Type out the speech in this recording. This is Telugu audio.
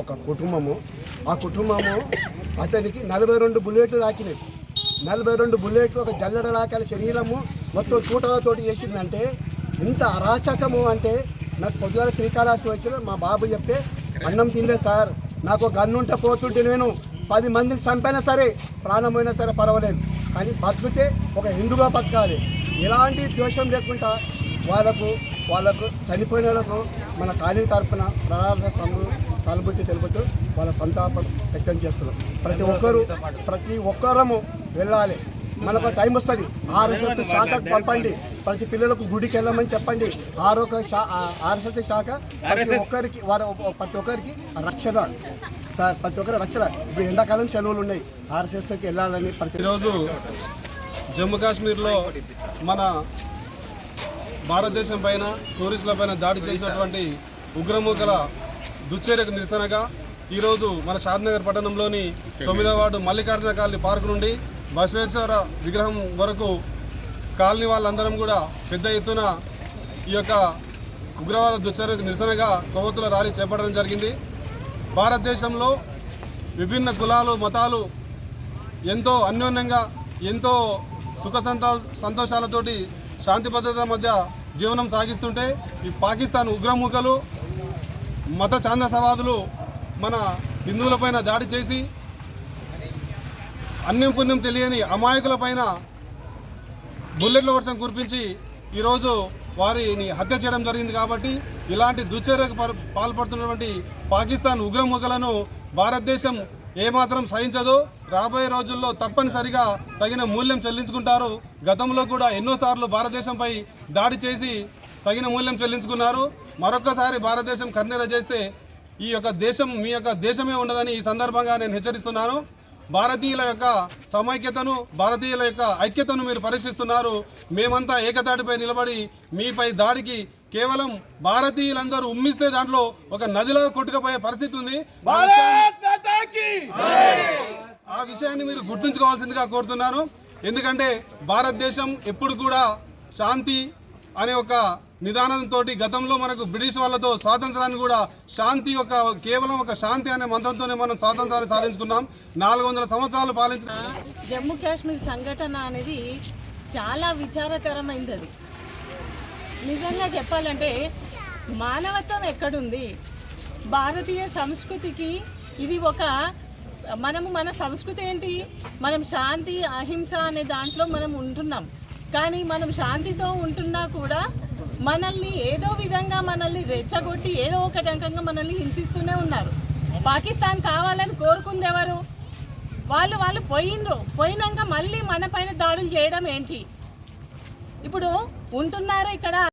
ఒక కుటుంబము. ఆ కుటుంబము అతనికి నలభై రెండు బుల్లెట్లు తాకినాయి నలభై రెండు బుల్లెట్లు ఒక జల్లెడ లాకాల శరీరము మొత్తం కూటలతోటి చేసిందంటే ఇంత అరాచకము అంటే నాకు పొద్దుగాల శ్రీకాళహస్తి వచ్చిన మా బాబు చెప్తే అన్నం తినలే సార్. నాకు గన్ను ఉంటే పోతుంటే నేను పది మందిని చంపైనా సరే. ప్రాణమైనా సరే పర్వాలేదు. కానీ బతికితే ఒక హిందుగా బతకాలి. ఎలాంటి ద్వేషం లేకుండా వాళ్ళకు వాళ్ళకు చనిపోయిన వాళ్ళకు మన కాలనీ తరపున ప్రారంభ సానుభూతి తెలుపుతూ వాళ్ళ సంతాపం వ్యక్తం చేస్తున్నాం. ప్రతి ఒక్కరు ప్రతి ఒక్కరము వెళ్ళాలి. మనకు టైం వస్తుంది. ఆర్ఎస్ఎస్ శాఖకు పంపండి. ప్రతి పిల్లలకు గుడికి వెళ్ళమని చెప్పండి. ఆరోగ్య ఆర్ఎస్ఎస్ శాఖ ప్రతి ఒక్కరికి వారు ప్రతి ఒక్కరికి రక్షణ. సార్ ప్రతి ఒక్కరి రక్షణ. ఇప్పుడు ఎండాకాలం సెలవులు ఉన్నాయి. ఆర్ఎస్ఎస్కి వెళ్ళాలని ప్రతి ఈరోజు జమ్మూ కాశ్మీర్లో మన భారతదేశం పైన టూరిస్టుల పైన దాడి చేసినటువంటి ఉగ్రమూకల దుశ్చర్యకు నిరసనగా ఈరోజు మన షాద్నగర్ పట్టణంలోని తొమ్మిదవ వార్డు మల్లికార్జున కాలనీ పార్క్ నుండి బసవేశ్వర విగ్రహం వరకు కాలనీ వాళ్ళందరం కూడా పెద్ద ఎత్తున ఈ యొక్క ఉగ్రవాద దుశ్చర్యకు నిరసనగా కొవ్వొత్తుల ర్యాలీ చేపట్టడం జరిగింది. భారతదేశంలో విభిన్న కులాలు మతాలు ఎంతో అన్యోన్యంగా ఎంతో సుఖ సంతో సంతోషాలతోటి శాంతి భద్రత మధ్య జీవనం సాగిస్తుంటే ఈ పాకిస్తాన్ ఉగ్రముఖలు మత ఛాందసవాదులు మన హిందువులపైన దాడి చేసి అన్యం పుణ్యం తెలియని అమాయకులపైన బుల్లెట్ల వర్షం కురిపించి ఈరోజు వారిని హత్య చేయడం జరిగింది కాబట్టి ఇలాంటి దుశ్చర్యకు పాల్పడుతున్నటువంటి పాకిస్తాన్ ఉగ్రముఖలను భారతదేశం ఏమాత్రం సహించదు. రాబోయే రోజుల్లో తప్పనిసరిగా తగిన మూల్యం చెల్లించుకుంటారు. గతంలో కూడా ఎన్నోసార్లు భారతదేశంపై దాడి చేసి తగిన మూల్యం చెల్లించుకున్నారు. మరొకసారి భారతదేశం కన్నెర చేస్తే ఈ యొక్క దేశం మీ యొక్క దేశమే ఉండదని ఈ సందర్భంగా నేను హెచ్చరిస్తున్నాను. భారతీయుల యొక్క సమైక్యతను భారతీయుల యొక్క ఐక్యతను మీరు పరీక్షిస్తున్నారు. మేమంతా ఏకతాటిపై నిలబడి మీపై దాడికి కేవలం భారతీయులందరూ ఉమ్మిస్తే దాంట్లో ఒక నదిలాగా కొట్టుకుపోయే పరిస్థితి ఉంది. ఆ విషయాన్ని- ఆ విషయాన్ని మీరు గుర్తుంచుకోవాల్సిందిగా కోరుతున్నాను. ఎందుకంటే భారతదేశం ఎప్పుడు కూడా శాంతి అనే ఒక నిదానంతో గతంలో మనకు బ్రిటిష్ వాళ్ళతో స్వాతంత్రాన్ని కూడా శాంతి ఒక కేవలం ఒక శాంతి అనే మంత్రంతోనే మనం స్వాతంత్రాన్ని సాధించుకున్నాం. నాలుగు వందల సంవత్సరాలు పాలించిన జమ్మూ కాశ్మీర్ సంఘటన అనేది చాలా విచారకరమైనది అది. నిజంగా చెప్పాలంటే మానవత్వం ఎక్కడుంది? భారతీయ సంస్కృతికి ఇది ఒక మనము మన సంస్కృతి ఏంటి? మనం శాంతి అహింస అనే దాంట్లో మనం ఉంటున్నాం. కానీ మనం శాంతితో ఉంటున్నా కూడా మనల్ని ఏదో విధంగా మనల్ని రెచ్చగొట్టి ఏదో ఒక రకంగా మనల్ని హింసిస్తూనే ఉన్నారు. పాకిస్తాన్ కావాలని కోరుకుంది ఎవరు వాళ్ళు వాళ్ళు పోయినరు పోయినాక మళ్ళీ మన పైన దాడులు చేయడం ఏంటి? ఇప్పుడు ఉంటున్నారు ఇక్కడ?